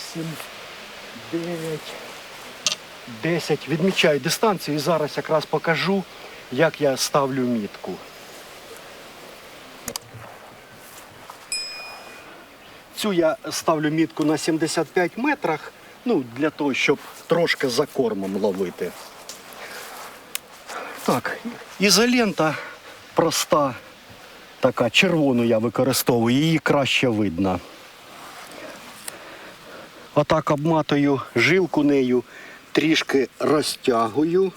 8, 9, 10. Відмічаю дистанцію і зараз якраз покажу, як я ставлю мітку. Цю я ставлю мітку на 75 метрах, ну, для того, щоб трошки за кормом ловити. Так, ізолента проста, така червону я використовую, її краще видно. Отак обматую жилку нею, трішки розтягую.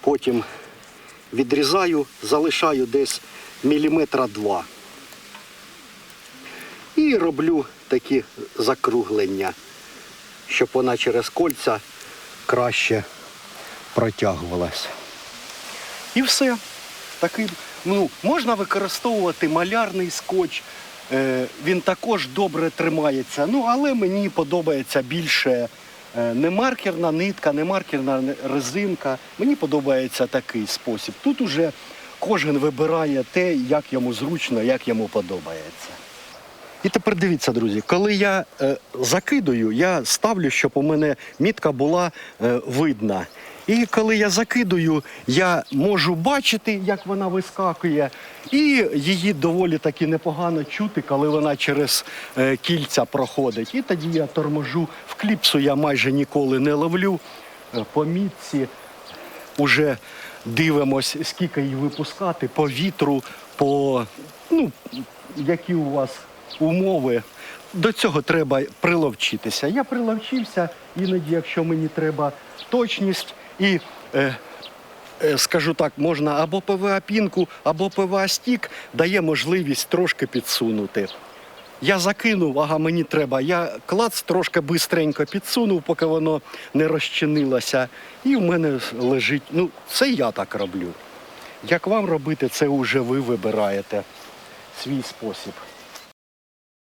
Потім відрізаю, залишаю десь міліметра два. І роблю такі закруглення, щоб вона через кольця краще протягувалася. І все. Такий, ну, можна використовувати малярний скотч. Е, він також добре тримається. Ну, але мені подобається більше е, не маркерна нитка, не маркерна резинка. Мені подобається такий спосіб. Тут уже кожен вибирає те, як йому зручно, як йому подобається. І тепер дивіться, друзі, коли я е, закидую, я ставлю, щоб у мене мітка була е, видна. І коли я закидую, я можу бачити, як вона вискакує, і її доволі таки непогано чути, коли вона через е, кільця проходить. І тоді я торможу. В кліпсу я майже ніколи не ловлю. Е, по мітці уже дивимось, скільки її випускати по вітру, по ну, які у вас умови. До цього треба приловчитися. Я приловчився, іноді, якщо мені треба точність і. Е, е, Скажу так, можна або ПВА-пінку, або ПВА-стік дає можливість трошки підсунути. Я закинув, ага, мені треба. Я клац трошки бистренько підсунув, поки воно не розчинилося. І в мене лежить. Ну, це я так роблю. Як вам робити, це вже ви вибираєте свій спосіб.